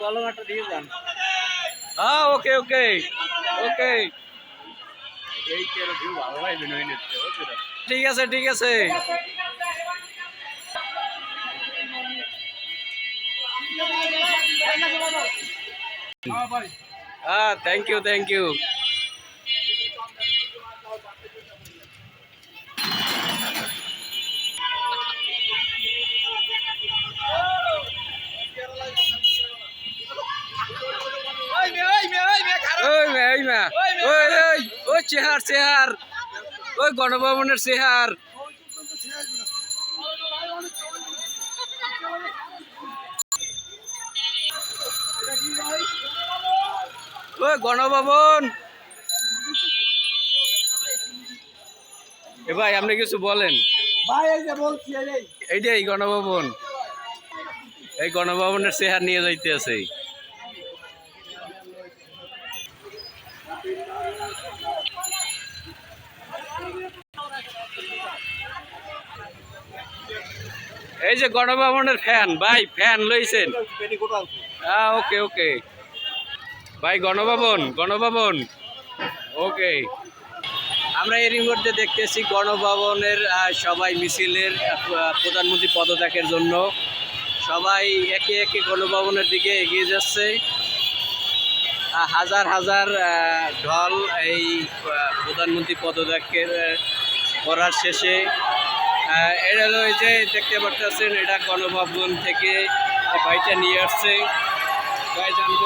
কলম একটা দিয়ে যান হ্যাঁ ওকে ওকে ওকে এই কেরো ভিউ ভালো লাগবে নই নিতে বুঝছ ঠিক আছে ঠিক আছে হ্যাঁ থ্যাংক ইউ থ্যাংক ইউ চেহার চেহার। ওই গণভবনের চেহার। ওই গণভবন। এ ভাই আপনি কিছু বলেন। ভাই এই গণভবন। এই গণভবনের চেহার নিয়ে যাইতে আছে এই যে গণভবনের ফ্যান, ভাই, ফ্যান লইছেন। হ্যাঁ ওকে ওকে। ভাই, গণভবন গণভবন। ওকে। আমরা এরই মধ্যে দেখতেছি গণভবনের সবাই মিছিলের প্রধানমন্ত্রী পদত্যাগের জন্য। সবাই একে একে গণভবনের দিকে এগিয়ে যাচ্ছে। হাজার হাজার ঢল এই প্রধানমন্ত্রী পদত্যাগের করার শেষে এটা হলো এই যে দেখতে পাচ্ছেন এটা গণভবন থেকে ভাইটা নিয়ে আসছে। ভাই, জানব?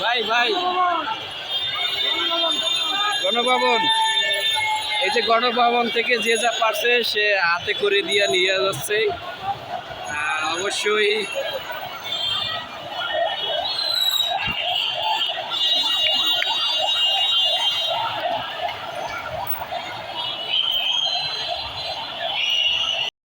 ভাই ভাই। গণভবন। এই যে গণভবন থেকে যে যা পারছে, সে হাতে করে দিয়ে নিয়ে যাচ্ছে। অবশ্যই